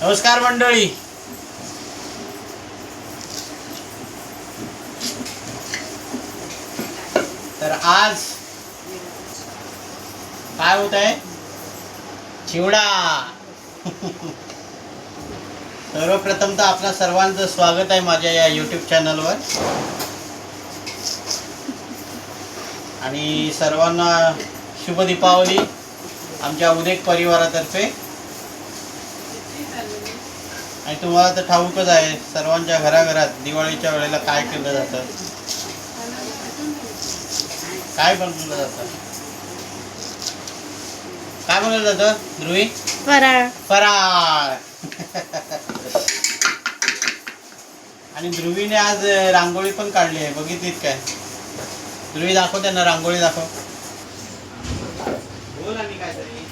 नमस्कार मंडळी. तर आज काय होत आहे? चिवडा. सर्वप्रथम तर आपल्या सर्वांचं स्वागत आहे माझ्या या यूट्यूब चॅनलवर आणि सर्वांना शुभ दीपावली आमच्या उदेक परिवारातर्फे. आणि तुम्हाला तर ठाऊकच आहे सर्वांच्या घराघरात दिवाळीच्या वेळेला काय केलं जातं? काय बनवलं जातं? काय बनवलं जातं ध्रुवी? फराळ. फराळ. आणि ध्रुवीने आज रांगोळी पण काढली आहे बघितलीत काय? ध्रुवी दाखव त्यांना रांगोळी दाखव. बोल आणि काय तरी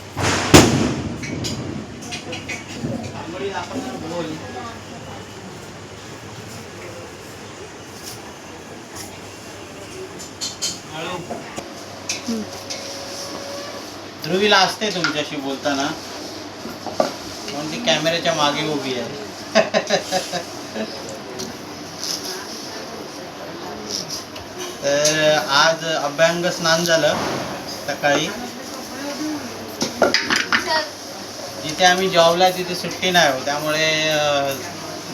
रांगोळी दाखव बोल. ध्रुवीला असते तुमच्याशी बोलताना. म्हणून ती कॅमेऱ्याच्या मागे उभी आहे. तर आज अभ्यंग स्नान झालं सकाळी. जिथे आम्ही जॉबला तिथे सुट्टी नाही हो त्यामुळे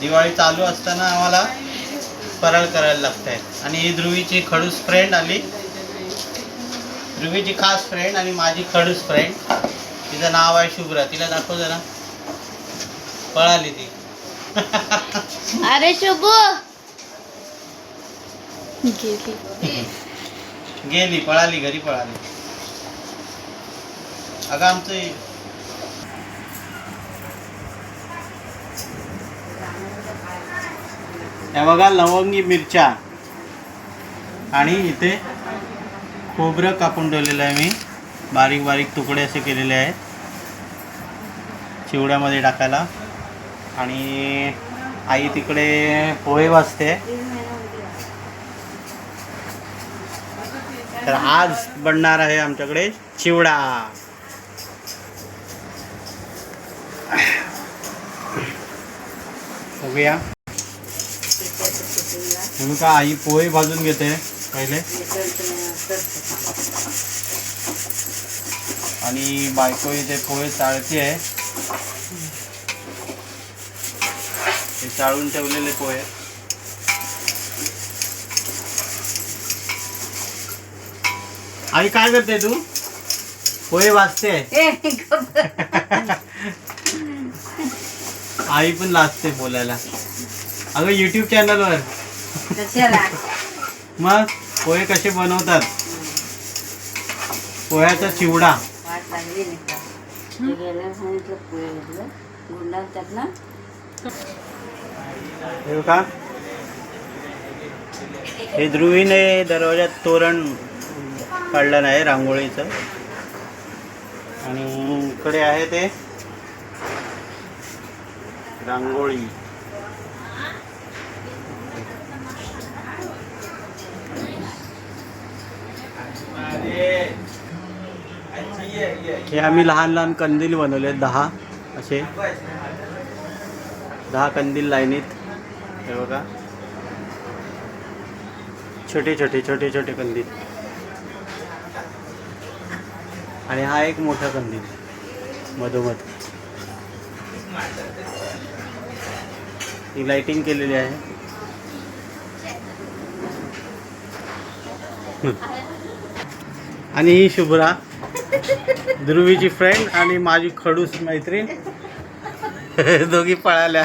दिवाळी चालू असताना आम्हाला फराळ करायला लागत आहे आणि ही ध्रुवीची खडूस फ्रेंड आली. ध्रुवीची खास फ्रेंड आणि माझी खडूस फ्रेंड तिचं नाव आहे शुभ्रा. तिला दाखव जरा. पळाली ती. अरे शुभू! गेली. गेली पळाली घरी पळाली. अगं आमचं हे- बघा लवंगी मिरच्या. आणि इथे खोबरं कापून ठेवलेलं आहे मी. बारीक बारीक तुकडे असे केलेले आहेत. चिवड्यामध्ये टाकायला. आणि आई तिकडे पोहे वाजते तर आज बनणार आहे आमच्याकडे चिवडा. बघूया. तुम्ही का आई पोहे भाजून घेते पहिले? आणि बायको इथे पोहे चाळती आहे हे चाळून ठेवलेले पोहे. आई काय करते तू? पोहे वाजते आई पण लाजते बोलायला. अगं युट्यूब चॅनलवर मग पोहे कसे बनवतात? पोह्याचा चिवडा. हे का? हे? ध्रुवीने दरवाजात तोरण काढलं नाही रांगोळीचं. आणि इकडे आहे ते रांगोळी. हे आम्ही लहान लहान कंदील बनवले दहा असे. दहा कंदील लाईनीत. हे बघा. छोटे छोटे छोटे छोटे कंदील. आणि हा एक मोठा कंदील. मधोमध. ही लाइटिंग केलेली आहे. आणि ही शुभ्रा. ध्रुवीची फ्रेंड आणि माझी खडूस मैत्रीण. दोघी पळाल्या.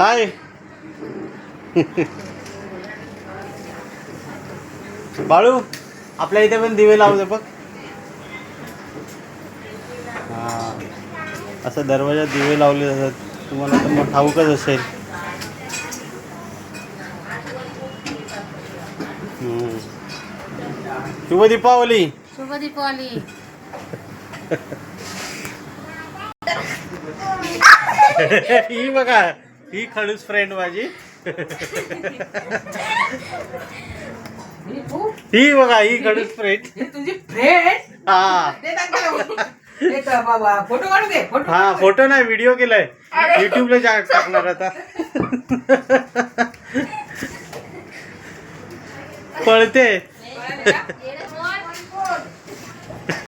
हाय बाळू आपल्या इथे पण दिवे लावते बघ. हा. असं दरवाजात दिवे लावले जातात. तुम्हाला तर मग ठाऊकच असेल. शुभ दीपावली शुभ दीपावली ही बघा ही खडूस फ्रेंड माझी. ही बघा ही खडूस फ्रेंड तुझी फ्रेंड हा. फोटो. काढू दे फोटो हा फोटो नाही व्हिडिओ केलाय. युट्यूबला जा- टाकणार आता. पळते.